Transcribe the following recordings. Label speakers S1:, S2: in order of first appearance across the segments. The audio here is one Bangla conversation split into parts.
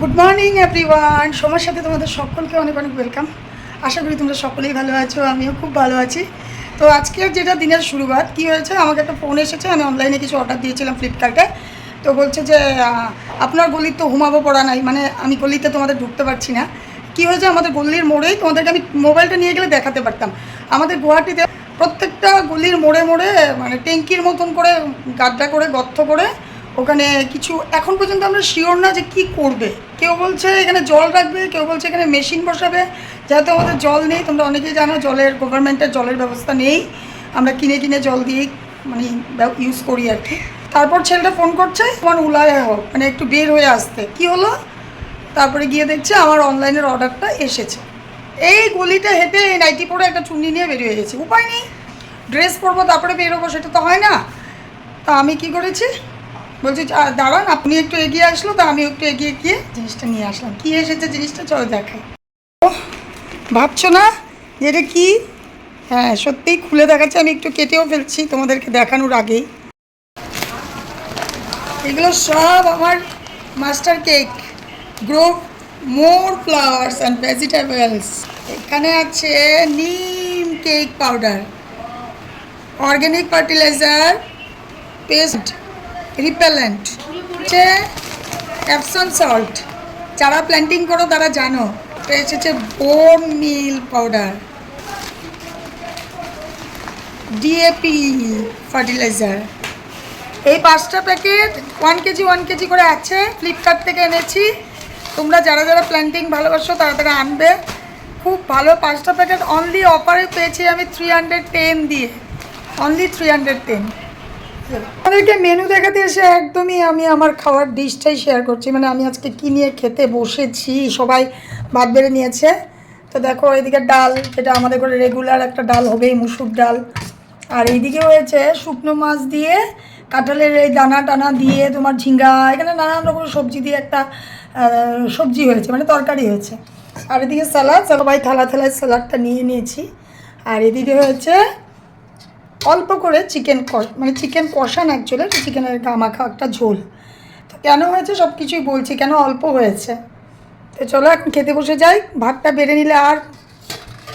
S1: গুড মর্নিং এভরিওয়ান সময়ের সাথে তোমাদের সকলকে অনেক অনেক ওয়েলকাম আশা করি তোমরা সকলেই ভালো আছো, আমিও খুব ভালো আছি। তো আজকের যেটা দিনের শুরুয়াত কী হয়েছে? আমাকে একটা ফোন এসেছে, আমি অনলাইনে কিছু অর্ডার দিয়েছিলাম ফ্লিপকার্টে তো বলছে যে আপনার গলির তো হুমাবো পড়া নাই মানে আমি গলিতে তোমাদের ঢুকতে পারছি না। কী হয়েছে? আমাদের গলির মোড়েই তোমাদেরকে আমি মোবাইলটা নিয়ে গেলে দেখাতে পারতাম। আমাদের গুয়াহাটিতে প্রত্যেকটা গলির মোড়ে মোড়ে মানে ট্যাঙ্কির মতন করে গাড্ডা করে, গর্ত করে, ওখানে কিছু, এখন পর্যন্ত আমরা শিওর না যে কি করবে। কেউ বলছে এখানে জল রাখবে, কেউ বলছে এখানে মেশিন বসাবে। যাতে আমাদের জল নেই, তোমরা অনেকেই জানো, জলের গভর্নমেন্টের জলের ব্যবস্থা নেই। আমরা কিনে কিনে জল দিয়েই মানে ইউজ করি আর কি। তারপর ছেলেটা ফোন করছে, তোমার উলায় হোক মানে একটু বের হয়ে আসতে। কি হলো? তারপরে গিয়ে দেখছে আমার অনলাইনের অর্ডারটা এসেছে। এই গলিটা হেঁটে এই নাইটি পরে একটা চুন্নি নিয়ে বেরিয়ে গেছি। উপায় নেই। ড্রেস পরবো, তারপরে বেরোবো, সেটা তো হয় না। তা আমি কি করেছি? বলছি দাঁড়ান, আপনি একটু এগিয়ে আসলো, তো আমি একটু এগিয়ে গিয়ে জিনিসটা নিয়ে আসলাম। কি এসেছে জিনিসটা? চলো দেখাই। ও ভাবছ না? এটা কি? হ্যাঁ সত্যিই খুলে দেখাচ্ছে, আমি একটু কেটেও ফেলছি, তোমাদেরকে দেখানোর আগেই। এগুলো সব আমার master cake. Grow more flowers and vegetables. এখানে আছে neem cake powder organic fertiliser, pest repellent হচ্ছে অ্যাপসন সল্ট যারা প্ল্যান্টিং করো, তারা জানো। এটা এসেছে বোন মিল পাউডার ডিএপি ফার্টিলাইজার এই পাঁচটা packet one KG one KG করে আছে। ফ্লিপকার্ট থেকে এনেছি। তোমরা যারা যারা প্ল্যান্টিং ভালোবাসো, তারা তারা আনবে। খুব ভালো পাঁচটা প্যাকেট অনলি অফারে পেয়েছি আমি থ্রি হান্ড্রেড টেন দিয়ে। অনলি থ্রি হান্ড্রেড টেন আমাদেরকে মেনু দেখাতে এসে একদমই আমি আমার খাওয়ার ডিশটাই শেয়ার করছি। মানে আমি আজকে কী নিয়ে খেতে বসেছি, সবাই ভাত বেড়ে নিয়েছে। তো দেখো, এদিকে ডাল, যেটা আমাদের করে রেগুলার একটা ডাল হবেই, মুসুর ডাল। আর এইদিকে হয়েছে শুকনো মাছ দিয়ে, কাঁঠালের এই দানা টানা দিয়ে তোমার ঝিঙ্গা, এখানে নানান রকম সবজি দিয়ে একটা সবজি হয়েছে মানে তরকারি হয়েছে। আর এদিকে স্যালাড সবাই থালা থালায় স্যালাডটা নিয়ে নিয়েছি। আর এদিকে হয়েছে অল্প করে চিকেন মানে চিকেন কষান অ্যাকচুয়ালি চিকেনের গামাখা একটা ঝোল। তো কেন হয়েছে সব কিছুই বলছি, কেন অল্প হয়েছে? তো চলো এখন খেতে বসে যাই, ভাতটা বেড়ে নিলে আর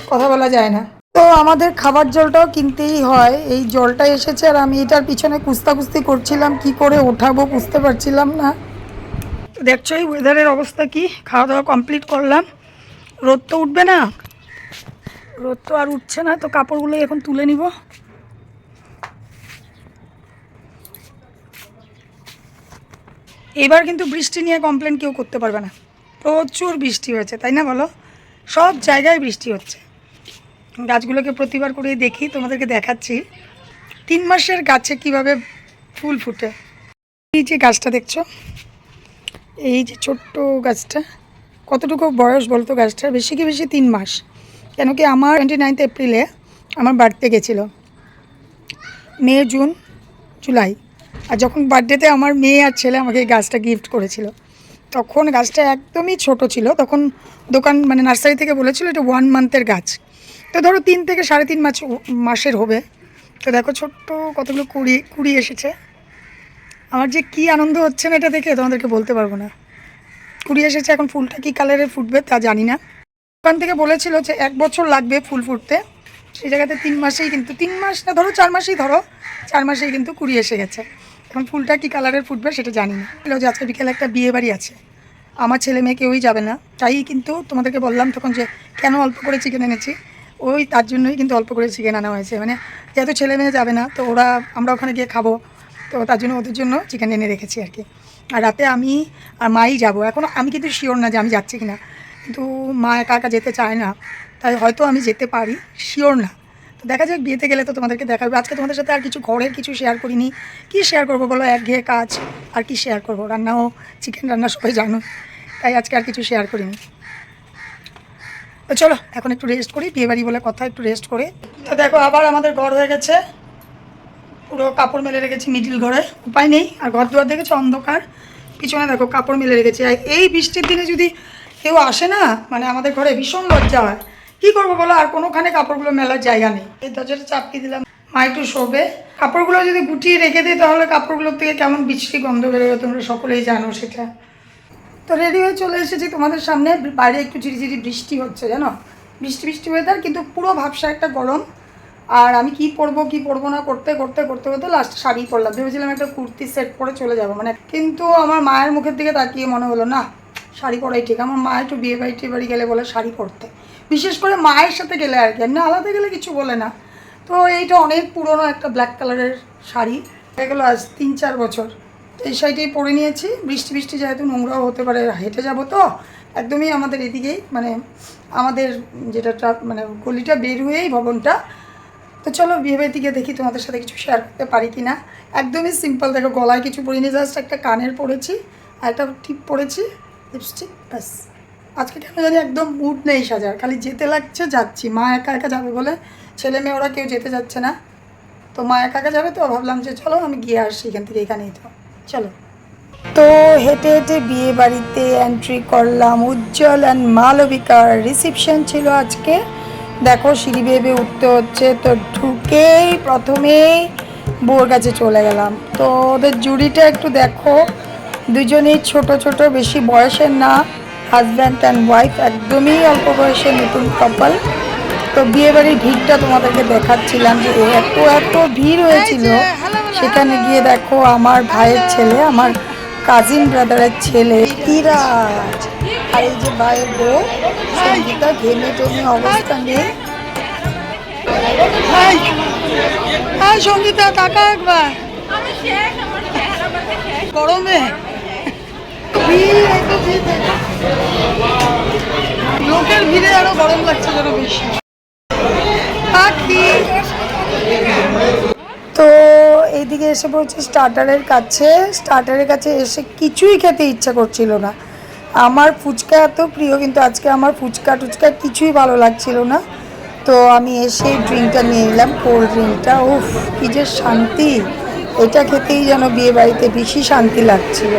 S1: কথা বলা যায় না। তো আমাদের খাবার জলটাও কিনতেই হয়, এই জলটা এসেছে আর আমি এটার পিছনে কুস্তা কুস্তি করছিলাম, কি করে ওঠাবো বুঝতে পারছিলাম না। দেখছ এই ওয়েদারের অবস্থা কি? খাওয়া দাওয়া কমপ্লিট করলাম। রোদ তো উঠবে না? রোদ তো আর উঠছে না, তো কাপড়গুলো এখন তুলে নিব। এবার কিন্তু বৃষ্টি নিয়ে কমপ্লেন কেউ করতে পারবে না। প্রচুর বৃষ্টি হয়েছে, তাই না বলো? সব জায়গায় বৃষ্টি হচ্ছে। গাছগুলোকে প্রতিবার করে দেখি, তোমাদেরকে দেখাচ্ছি। তিন মাসের গাছে কীভাবে ফুল ফুটে। এই যে গাছটা দেখছ? এই যে ছোট্ট গাছটা। কতটুকু বয়স বলতো গাছটা? বেশি কি বেশি তিন মাস। কেন কি আমার টোয়েন্টি নাইনথ এপ্রিলে আমার বার্থডে গেছিল। মে জুন জুলাই আর যখন বার্থডেতে আমার মেয়ে আর ছেলে আমাকে এই গাছটা গিফট করেছিল, তখন গাছটা একদমই ছোট ছিল। তখন দোকান মানে নার্সারি থেকে বলেছিল এটা ওয়ান মান্থের গাছ। তো ধরো তিন থেকে সাড়ে তিন মাস মাসের হবে। তো দেখো ছোট্ট কতগুলো কুড়ি কুড়ি এসেছে। আমার যে কি আনন্দ হচ্ছে না এটা দেখে তোমাদেরকে বলতে পারব না। কুড়ি এসেছে, এখন ফুলটা কী কালারের ফুটবে তা জানি না। দোকান থেকে বলেছিল যে এক বছর লাগবে ফুল ফুটতে। সেই জায়গাতে তিন মাসেই কিন্তু, তিন মাস না, ধরো চার মাসেই ধরো, চার মাসেই কিন্তু কুড়ি এসে গেছে। এখন ফুলটা কী কালারের ফুটবে সেটা জানি না। বলল যে আজকে বিকেলে একটা বিয়ে বাড়ি আছে। আমার ছেলে মেয়ে কেউই যাবে না। তাই কিন্তু তোমাদেরকে বললাম তখন যে, কেন অল্প করে চিকেন এনেছি? ওই তার জন্যই কিন্তু অল্প করে চিকেন আনা হয়েছে। মানে যেহেতু ছেলে মেয়ে যাবে না, তো ওরা, আমরা ওখানে গিয়ে খাব। তো তার জন্য ওদের জন্য চিকেন এনে রেখেছি আর কি। আর রাতে আমি আর মাই যাব। এখন আমি কিন্তু শিওর না যে আমি যাচ্ছি কি না কিন্তু মা একা একা যেতে চায় না। তাই হয়তো আমি যেতে পারি শিওর না। তো দেখা যাক, বিয়েতে গেলে তো তোমাদেরকে দেখাবে। আজকে তোমাদের সাথে আর কিছু ঘরের কিছু শেয়ার করিনি। কি শেয়ার করব বলো? একঘেয়ে কাজ, আর কি শেয়ার করব? রান্নাও চিকেন রান্না সবাই জানো। তাই আজকে আর কিছু শেয়ার করিনি। তো চলো, এখন একটু রেস্ট করি। বিয়ে বাড়ি বলে কথা, একটু রেস্ট করে। তো দেখো, আবার আমাদের ঘর হয়ে গেছে। পুরো কাপড় মেলে রেখেছি মিডিল ঘরে। উপায় নেই, আর ঘর দুয়ার দেখেছ? অন্ধকার। পিছনে দেখো, কাপড় মেলে রেখেছি। আর এই বৃষ্টির দিনে যদি কেউ আসে না মানে আমাদের ঘরে ভীষণ লজ্জা হয়। কী করব বলো? আর কোনোখানে কাপড়গুলো মেলার জায়গা নেই। এই দরজাটা চাপিয়ে দিলাম। মা একটু শোবে। কাপড়গুলো যদি গুটিয়ে রেখে দিই, তাহলে কাপড়গুলোর থেকে কেমন বিচ্ছিরি গন্ধ বেরোবে? তোমরা সকলেই জানো সেটা। তো তো রেডি হয়ে চলে এসেছি তোমাদের সামনে। বাইরে একটু ঝিরিঝিরি বৃষ্টি হচ্ছে, জানো? বৃষ্টি বৃষ্টি ওয়েদার কিন্তু পুরো ভাবসা একটা গরম। আর আমি কি পরবো কি পরবো না, করতে করতে করতে করতে লাস্ট শাড়ি পরলাম। ভেবেছিলাম একটা কুর্তি সেট পরে চলে যাব। মানে কিন্তু আমার মায়ের মুখের দিকে তাকিয়ে মনে হলো, না শাড়ি পরাই ঠিক আমার মা একটু বিয়ে বাড়ি টিয়ে বাড়ি গেলে বলে শাড়ি পরতে। বিশেষ করে মায়ের সাথে গেলে আর কি এমনি আলাদা গেলে কিছু বলে না। তো এইটা অনেক পুরনো একটা ব্ল্যাক কালারের শাড়ি। এগুলো আজ তিন চার বছর। তো এই শাড়িটাই পরে নিয়েছি। বৃষ্টি বৃষ্টি যেহেতু নোংরাও হতে পারে, হেঁটে যাব তো। একদমই আমাদের এদিকেই মানে আমাদের যেটা মানে গলিটা বের হয়েই ভবনটা। তো চলো বিয়ে বাড়ি থেকে দেখি তোমাদের সাথে কিছু শেয়ার করতে পারি কি না একদমই সিম্পল দেখো গলায় কিছু পরিনি জাস্ট একটা কানের পরেছি, আর একটা টিপ পরেছি। লিপস্টিক ব্যাস। আজকে কেন জানি একদম মুড নেই সাজার। খালি যেতে লাগছে, যাচ্ছি। মা একা একা যাবে বলে ছেলে মেয়ে ওরা কেউ যেতে যাচ্ছে না। তো মা একা একা যাবে তো ভাবলাম যে চলো আমি গিয়ে আসছি এখান থেকে এখানেই তো। চলো। তো হেঁটে হেঁটে বিয়ে বাড়িতে এন্ট্রি করলাম। উজ্জ্বল অ্যান্ড মালবিকার রিসিপশন ছিল আজকে। দেখো সিঁড়ি বেয়ে উঠতে হচ্ছে। তো ঢুকেই প্রথমেই বউর কাছে চলে গেলাম। তো ওদের জুড়িটা একটু দেখো। দুজনেই ছোট ছোট বেশি বয়সের না হাজব্যান্ড অ্যান্ড ওয়াইফ একদমই অল্প বয়সের নতুন কপাল তো বিয়ে বাড়ির ভিড়টা তোমাদেরকে দেখাচ্ছিলাম যে এত এত ভিড় হয়েছিল। সেখানে গিয়ে দেখো আমার ভাইয়ের ছেলে আমার কাজিন ব্রাদারের ছেলে ইরাজ আর এই যে ভাইয়ের বউ সঙ্গীতা ঘেমে টেমে অবস্থা নেই। হ্যাঁ সঙ্গীতা টাকা একবার। গরমে। লোকের ভিড়ে আরও গরম লাগছে বেশি। তো এইদিকে এসে পড়ছে স্টার্টারের কাছে। স্টার্টারের কাছে এসে কিছুই খেতে ইচ্ছা করছিল না। আমার ফুচকা এত প্রিয়, কিন্তু আজকে আমার ফুচকা টুচকা কিছুই ভালো লাগছিল না। তো আমি এসে ড্রিঙ্কটা নিয়ে নিলাম, কোল্ড ড্রিঙ্কটা। উফ, কি যে শান্তি। এটা খেতেই যেন বিয়ে বাড়িতে বেশি শান্তি লাগছিল।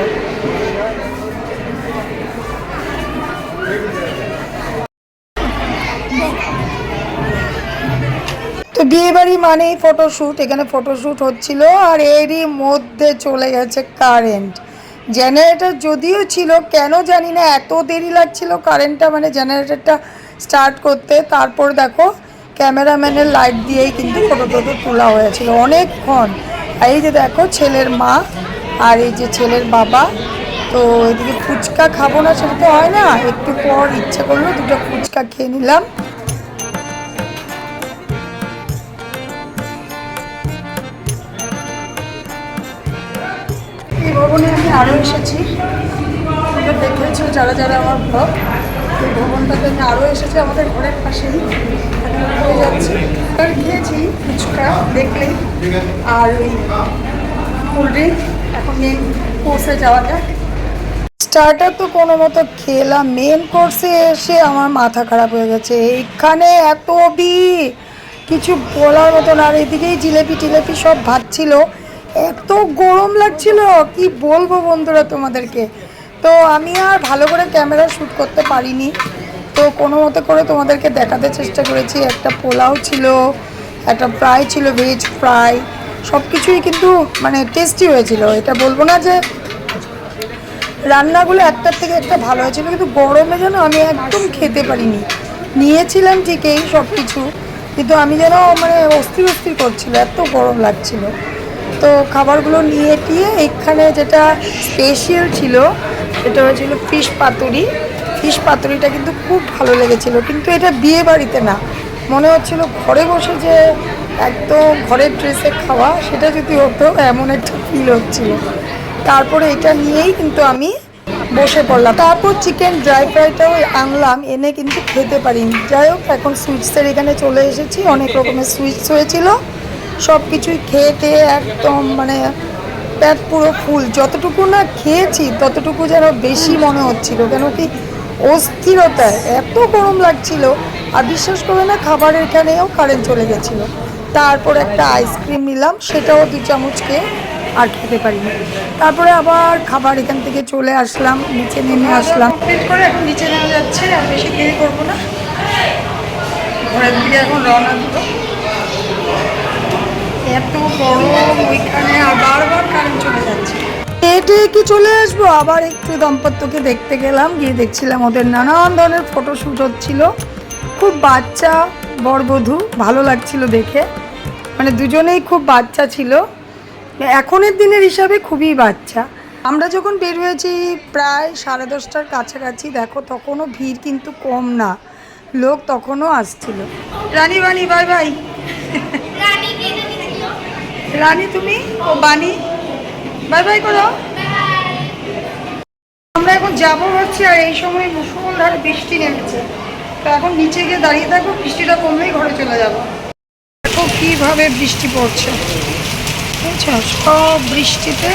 S1: তো বিয়ে বাড়ি মানেই ফটোশ্যুট এখানে ফটোশ্যুট হচ্ছিল আর এরই মধ্যে চলে গেছে কারেন্ট জেনারেটর যদিও ছিল, কেন জানি না, এত দেরি লাগছিল কারেন্টটা মানে জেনারেটারটা স্টার্ট করতে। তারপর দেখো, ক্যামেরাম্যানের লাইট দিয়েই কিন্তু ফটো টটো তোলা হয়েছিল অনেকক্ষণ। আর এই যে দেখো, ছেলের মা আর এই যে ছেলের বাবা। তো এদিকে ফুচকা খাব না, সেটা তো হয় না। একটু পর ইচ্ছে করল দুটো ফুচকা খেয়ে নিলাম। ভবনে আমি আরও এসেছি। তোমরা দেখেছ যারা যারা আমার ব্লগ এই ভবনটাতে আমি আরও এসেছি আমাদের ঘরের পাশেই। হয়ে যাচ্ছি। আর খেয়েছি ফুচকা দেখলেই আর ওই কোল্ড ড্রিঙ্ক এখন মেন কোর্সে যাওয়া যাক। স্টার্টার তো কোনো মতো খেলাম। মেন কোর্সে এসে আমার মাথা খারাপ হয়ে গেছে। এইখানে এত ভিড়। কিছু বলার মতন আর এদিকেই জিলেপি টিলেপি সব ভাবছিল এত গরম লাগছিল, কি বলব বন্ধুরা তোমাদেরকে? তো আমি আর ভালো করে ক্যামেরা শ্যুট করতে পারিনি। তো কোনো মতো করে তোমাদেরকে দেখাতে চেষ্টা করেছি। একটা পোলাও ছিল, একটা ফ্রাই ছিল ভেজ ফ্রাই সব কিছুই কিন্তু মানে টেস্টি হয়েছিল। এটা বলব না যে রান্নাগুলো একটার থেকে একটা ভালো হয়েছিল, কিন্তু গরমে যেন আমি একদম খেতে পারিনি। নিয়েছিলাম ঠিকই সব কিছু কিন্তু আমি যেন মানে অস্থির অস্থির করছিল, এত গরম লাগছিল। তো খাবারগুলো নিয়ে টিয়ে এখানে যেটা স্পেশাল ছিল সেটা হয়েছিল ফিশ পাতুরি। ফিশ পাতুরিটা কিন্তু খুব ভালো লেগেছিল, কিন্তু এটা বিয়ে বাড়িতে না। মনে হচ্ছিল ঘরে বসে যে একদম ঘরের ড্রেসে খাওয়া, সেটা যদি হতো এমন একটা ফিল হচ্ছিল। তারপরে এটা নিয়েই কিন্তু আমি বসে পড়লাম। তারপর চিকেন ড্রাই ফ্রাইটাও আনলাম, এনে কিন্তু খেতে পারিনি। যাই হোক, এখন সুইটসের এখানে চলে এসেছি, অনেক রকমের সুইটস হয়েছিল। সব কিছুই খেয়ে টেয়ে একদম মানে পেট পুরো ফুল। যতটুকু না খেয়েছি, ততটুকু যেন বেশি মনে হচ্ছিল, কেন কি অস্থিরতায় এত গরম লাগছিল, আর বিশ্বাস করবে না, খাবারের এখানেও কারেন্ট চলে গেছিল। তারপর একটা আইসক্রিম নিলাম, সেটাও দু চামচ খেয়ে আর খেতে পারিনি। তারপরে আবার খাবার এখান থেকে চলে আসলাম, নিচে নেমে আসলাম। করে এখন নিচে নেমে যাচ্ছে, আর বেশি দেরি করব না। ঘরের দিকে এখন রওনা দিব। এত গরম ওইখানে আর বারবার কারেন্ট চলে যাচ্ছে। হেঁটে কি চলে আসব? আবার একটু দম্পত্যকে দেখতে গেলাম গিয়ে দেখছিলাম ওদের নানান ধরনের ফটোশ্যুট হচ্ছিল। খুব বাচ্চা বরবধূ ভালো লাগছিল দেখে। মানে দুজনেই খুব বাচ্চা ছিল। এখনের দিনের হিসাবে খুবই বাচ্চা। আমরা যখন বের হয়েছি প্রায় সাড়ে দশটার কাছাকাছি দেখো তখনও ভিড় কিন্তু কম না। লোক তখনও আসছিল। রানী বানি বাই বাই। রানী তুমি ও বানি বাই বাই করো। আমরা এখন যাব হচ্ছে আর এই সময় মুসলধারে বৃষ্টি নেমেছে। তো এখন নিচে গিয়ে দাঁড়িয়ে থাকব বৃষ্টিটা কমলেই ঘরে চলে যাব। দেখো কীভাবে বৃষ্টি পড়ছে। বুঝছ? সব বৃষ্টিতে।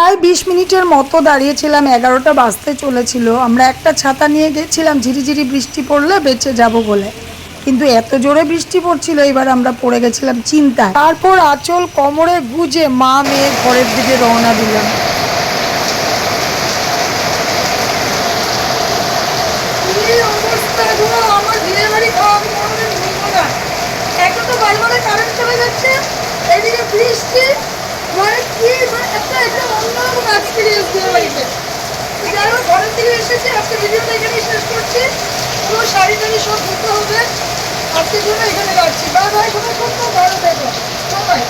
S1: প্রায় বিশ মিনিটের মতো দাঁড়িয়েছিলাম, এগারোটা বাজতে চলেছিল। আমরা একটা ছাতা নিয়ে গেছিলাম, ঝিরিঝিরি বৃষ্টি পড়লে বেঁচে যাব বলে। কিন্তু এত জোরে বৃষ্টি পড়ছিল, এবার আমরা পড়ে গেছিলাম চিন্তায়। তারপর আঁচল কোমরে গুজে মা মেয়ে ঘরের দিকে রওনা দিলাম কি অবস্থা গো, আমার বিয়ে বাড়ি খাওয়া আমি কোনোদিন ভুলবো না। একে তো বারে বারে কারেন্ট চলে যাচ্ছে, এদিকে বৃষ্টি, মানে কি, মানে একটা একটা অন্যরকম experience বিয়ে বাড়িতে। তো যাই হোক, ঘরের থেকে এসেছি, আজকে ভিডিওটা এখানেই শেষ করছি। শাড়ি সব করতে হবে। আজকের জন্য এখানে রাখছি। বাই বাই, খুব খুব ভালো। সবাই।